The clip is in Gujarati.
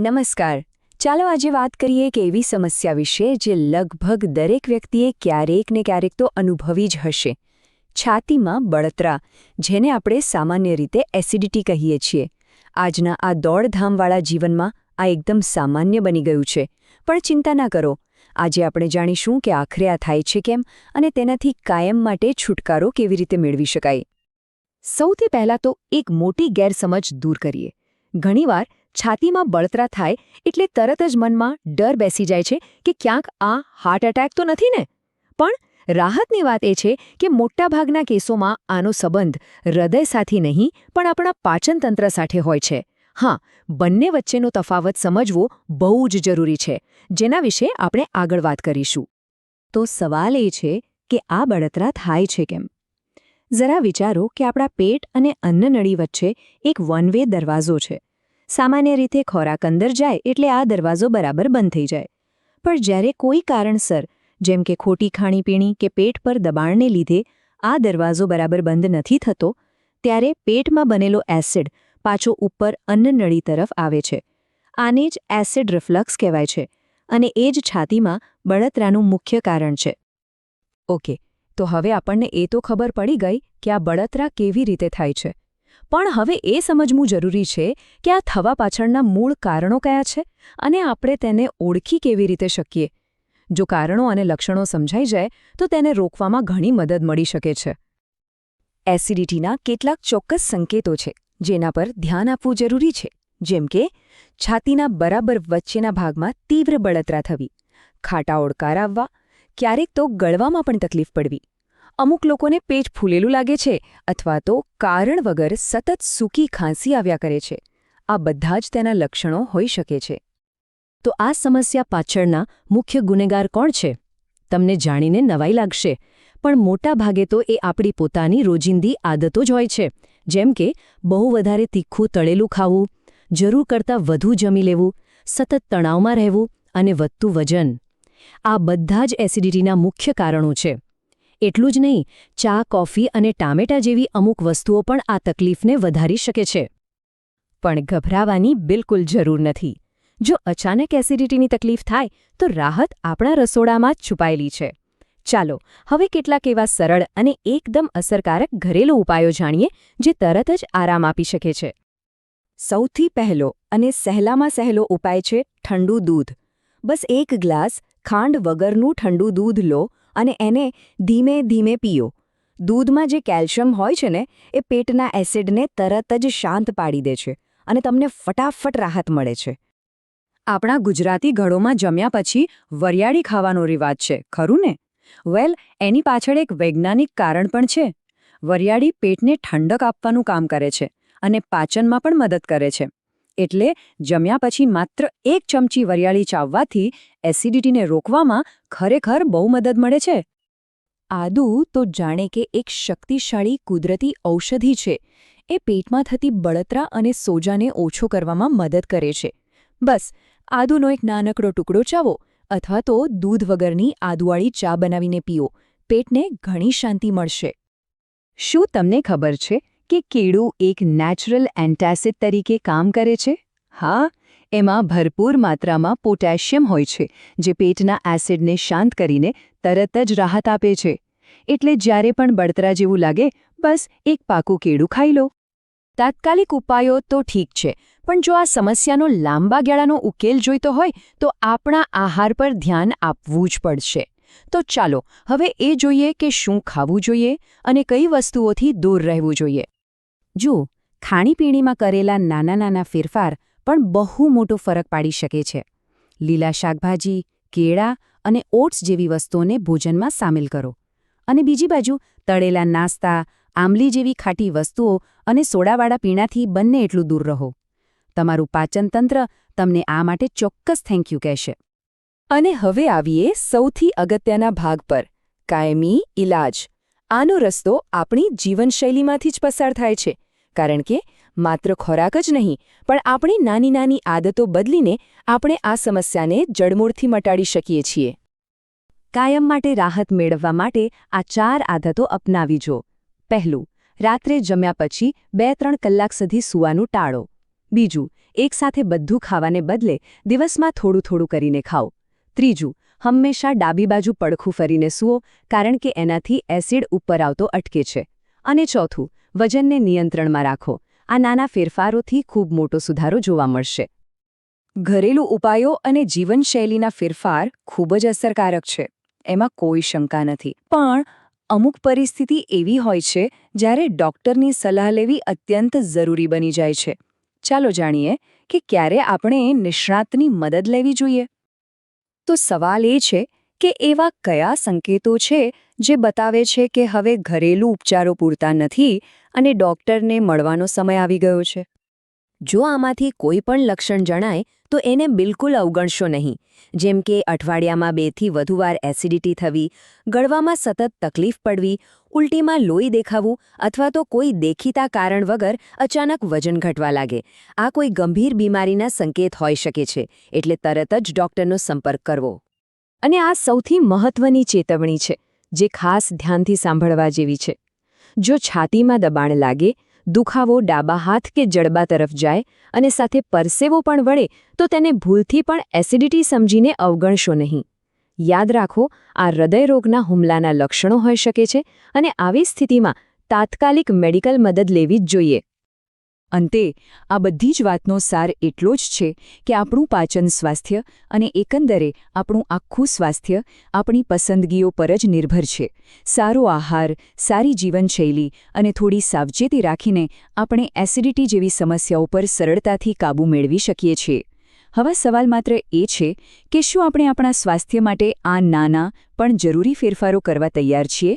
નમસ્કાર. ચાલો આજે વાત કરીએ એક એવી સમસ્યા વિશે જે લગભગ દરેક વ્યક્તિએ ક્યારેક ને ક્યારેક તો અનુભવી જ હશે. છાતીમાં બળતરા, જેને આપણે સામાન્ય રીતે એસિડિટી કહીએ છીએ. આજના આ દોડધામવાળા જીવનમાં આ એકદમ સામાન્ય બની ગયું છે. પણ ચિંતા ના કરો. આજે આપણે જાણીશું કે આખરે આ થાય છે કેમ અને તેનાથી કાયમ માટે છુટકારો કેવી રીતે મેળવી શકાય. સૌથી પહેલાં તો એક મોટી ગેરસમજ દૂર કરીએ. ઘણીવાર છાતીમાં બળતરા થાય એટલે તરત જ મનમાં ડર બેસી જાય છે કે ક્યાંક આ હાર્ટ એટેક તો નથી ને? પણ રાહતની વાત એ છે કે મોટાભાગના કેસોમાં આનો સંબંધ હૃદય સાથે નહીં, પણ આપણા પાચનતંત્ર સાથે હોય છે. હા, બંને વચ્ચેનો તફાવત સમજવો બહુ જ જરૂરી છે. જેના વિશે આપણે આગળ વાત કરીશું. તો સવાલ એ છે કે આ બળતરા થાય છે કેમ? જરા વિચારો કે આપણા પેટ અને અન્નનળી વચ્ચે એક વન વે દરવાજો છે. સામાન્ય રીતે ખોરાક અંદર જાય એટલે આ દરવાજો બરાબર બંધ થઈ જાય. પણ જ્યારે કોઈ કારણસર, જેમ કે ખોટી ખાણીપીણી કે પેટ પર દબાણને લીધે આ દરવાજો બરાબર બંધ નથી થતો, ત્યારે પેટમાં બનેલો એસિડ પાછો ઉપર અન્નનળી તરફ આવે છે. આને જ એસિડ રિફ્લક્સ કહેવાય છે અને એ જ છાતીમાં બળતરાનું મુખ્ય કારણ છે. ઓકે, તો હવે આપણને એ તો ખબર પડી ગઈ કે આ બળતરા કેવી રીતે થાય છે. પણ હવે એ સમજવું જરૂરી છે કે આ થવા પાછળના મૂળ કારણો કયા છે અને આપણે તેને ઓળખી કેવી રીતે શકીએ. જો કારણો અને લક્ષણો સમજાઈ જાય, તો તેને રોકવામાં ઘણી મદદ મળી શકે છે. એસિડિટીના કેટલાક ચોક્કસ સંકેતો છે, જેના પર ધ્યાન આપવું જરૂરી છે, જેમ કે છાતીના બરાબર વચ્ચેના ભાગમાં તીવ્ર બળતરા થવી, ખાટા ઓડકાર આવવા, ક્યારેક તો ગળવામાં પણ તકલીફ પડવી. અમુક લોકોને પેટ ફૂલેલું લાગે છે અથવા તો કારણ વગર સતત સૂકી ખાંસી આવ્યા કરે છે. આ બધા જ તેના લક્ષણો હોઈ શકે છે. તો આ સમસ્યા પાછળના મુખ્ય ગુનેગાર કોણ છે? તમને જાણીને નવાઈ લાગશે, પણ મોટા ભાગે તો એ આપણી પોતાની રોજિંદી આદતો જ હોય છે, જેમ કે બહુ વધારે તીખું તળેલું ખાવું, જરૂર કરતાં વધુ જમી લેવું, સતત તણાવમાં રહેવું અને વધતું વજન. આ બધા જ એસિડિટીના મુખ્ય કારણો છે. એટલું જ નહીં, ચા, કોફી અને ટામેટા જેવી અમુક વસ્તુઓ પણ આ તકલીફને વધારી શકે છે. પણ ગભરાવાની બિલકુલ જરૂર નથી. જો અચાનક એસિડિટીની તકલીફ થાય, તો રાહત આપણા રસોડામાં જ છુપાયેલી છે. ચાલો, હવે કેટલાક એવા સરળ અને એકદમ અસરકારક ઘરેલું ઉપાયો જાણીએ, જે તરત જ આરામ આપી શકે છે. સૌથી પહેલો અને સહેલામાં સહેલો ઉપાય છે ઠંડુ દૂધ. બસ એક ગ્લાસ ખાંડ વગરનું ઠંડુ દૂધ લો અને એને ધીમે ધીમે પીઓ. દૂધમાં જે કેલ્શિયમ હોય છે ને, એ પેટના એસિડને તરત જ શાંત પાડી દે છે અને તમને ફટાફટ રાહત મળે છે. આપણા ગુજરાતી ઘડોમાં જમ્યા પછી વરિયાળી ખાવાનો રિવાજ છે, ખરું ને? વેલ, એની પાછળ એક વૈજ્ઞાનિક કારણ પણ છે. વરિયાળી પેટને ઠંડક આપવાનું કામ કરે છે અને પાચનમાં પણ મદદ કરે છે. એટલે જમ્યા પછી માત્ર એક ચમચી વરિયાળી ચાવવાથી એસિડિટીને રોકવામાં ખરેખર બહુ મદદ મળે છે. આદુ તો જાણે કે એક શક્તિશાળી કુદરતી ઔષધિ છે. એ પેટમાં થતી બળતરા અને સોજાને ઓછો કરવામાં મદદ કરે છે. બસ, આદુનો એક નાનકડો ટુકડો ચાવો અથવા તો દૂધ વગરની આદુવાળી ચા બનાવીને પીઓ. પેટને ઘણી શાંતિ મળશે. શું તમને ખબર છે? કે કેળું એક નેચરલ એન્ટાસિડ તરીકે કામ કરે છે? હા, એમાં ભરપૂર માત્રામાં પોટેશિયમ હોય છે, જે પેટના એસિડને શાંત કરીને તરત જ રાહત આપે છે. એટલે જ્યારે પણ બળતરા જેવું લાગે, બસ એક પાકું કેળું ખાઈ લો. તાત્કાલિક ઉપાયો તો ઠીક છે, પણ જો આ સમસ્યાનો લાંબા ગાળાનો ઉકેલ જોઈતો હોય, તો આપણા આહાર પર ધ્યાન આપવું જ પડશે. તો ચાલો, હવે એ જોઈએ કે શું ખાવું જોઈએ અને કઈ વસ્તુઓથી દૂર રહેવું જોઈએ. જો ખાણીપીણીમાં કરેલા નાના નાના ફેરફાર પણ બહુ મોટો ફરક પાડી શકે છે. લીલા શાકભાજી, કેળા અને ઓટ્સ જેવી વસ્તુઓને ભોજનમાં સામેલ કરો. અને બીજી બાજુ, તળેલા નાસ્તા, આંબલી જેવી ખાટી વસ્તુઓ અને સોડાવાળા પીણાથી બંને એટલું દૂર રહો. તમારું પાચનતંત્ર તમને આ માટે ચોક્કસ થેન્ક યુ કહેશે. અને હવે આવીએ સૌથી અગત્યના ભાગ પર, કાયમી ઇલાજ આનો રસ્તો આપણી જીવનશૈલીમાંથી જ પસાર થાય છે. કારણ કે માત્ર ખોરાક જ નહીં, પણ આપણી નાની નાની આદતો બદલીને આપણે આ સમસ્યાને જડમૂળથી મટાડી શકીએ છીએ. કાયમ માટે રાહત મેળવવા માટે આ ચાર આદતો અપનાવી જો પહેલું, રાત્રે જમ્યા પછી બે ત્રણ કલાક સુધી સૂવાનું ટાળો. બીજું એકસાથે બધું ખાવાને બદલે દિવસમાં થોડું થોડું કરીને ખાઓ. ત્રીજું, હંમેશા ડાબી બાજુ પડખું ફરીને સૂવો કારણ કે એનાથી એસિડ ઉપર આવતો અટકે છે. અને ચોથું વજનને નિયંત્રણમાં રાખો. આ નાના ફેરફારોથી ખૂબ મોટો સુધારો જોવા મળશે. ઘરેલું ઉપાયો અને જીવનશૈલીના ફેરફાર ખૂબ જ અસરકારક છે. એમાં કોઈ શંકા નથી. પણ અમુક પરિસ્થિતિ એવી હોય છે જ્યારે ડૉક્ટરની સલાહ લેવી અત્યંત જરૂરી બની જાય છે. ચાલો જાણીએ કે ક્યારે આપણે નિષ્ણાતની મદદ લેવી જોઈએ. તો સવાલ એ છે કે એવા કયા સંકેતો છે જે બતાવે છે કે હવે ઘરેલું ઉપચારો પૂરતા નથી અને ડૉક્ટરને મળવાનો સમય આવી ગયો છે? જો આમાંથી કોઈ પણ લક્ષણ જણાય, તો એને બિલકુલ અવગણશો નહીં. જેમ કે અઠવાડિયામાં બેથી વધુ વાર એસિડિટી થવી, ગળવામાં સતત તકલીફ પડવી, ઉલટીમાં લોહી દેખાવું અથવા તો કોઈ દેખીતા કારણ વગર અચાનક વજન ઘટવા લાગે. આ કોઈ ગંભીર બીમારીના સંકેત હોઈ શકે છે, એટલે તરત જ ડૉક્ટરનો સંપર્ક કરવો. અને આ સૌથી મહત્વની ચેતવણી છે, જે ખાસ ધ્યાનથી સાંભળવા જેવી છે. જો છાતીમાં દબાણ લાગે, દુખાવો ડાબા હાથ કે જડબા તરફ જાય અને સાથે પરસેવો પણ વળે, તો તેને ભૂલથી પણ એસિડિટી સમજીને અવગણશો નહીં. યાદ રાખો, આ હૃદયરોગના હુમલાના લક્ષણો હોઈ શકે છે અને આવી સ્થિતિમાં તાત્કાલિક મેડિકલ મદદ લેવી જ જોઈએ. અંતે, આ બધી જ વાતનો સાર એટલો જ છે કે આપણું પાચન સ્વાસ્થ્ય અને એકંદરે આપણું આખું સ્વાસ્થ્ય આપણી પસંદગીઓ પર જ નિર્ભર છે. સારો આહાર, સારી જીવનશૈલી અને થોડી સાવચેતી રાખીને આપણે એસિડિટી જેવી સમસ્યાઓ પર સરળતાથી કાબૂ મેળવી શકીએ છીએ. હવે સવાલ માત્ર એ છે કે શું આપણે આપણા સ્વાસ્થ્ય માટે આ નાના, પણ જરૂરી ફેરફારો કરવા તૈયાર છીએ?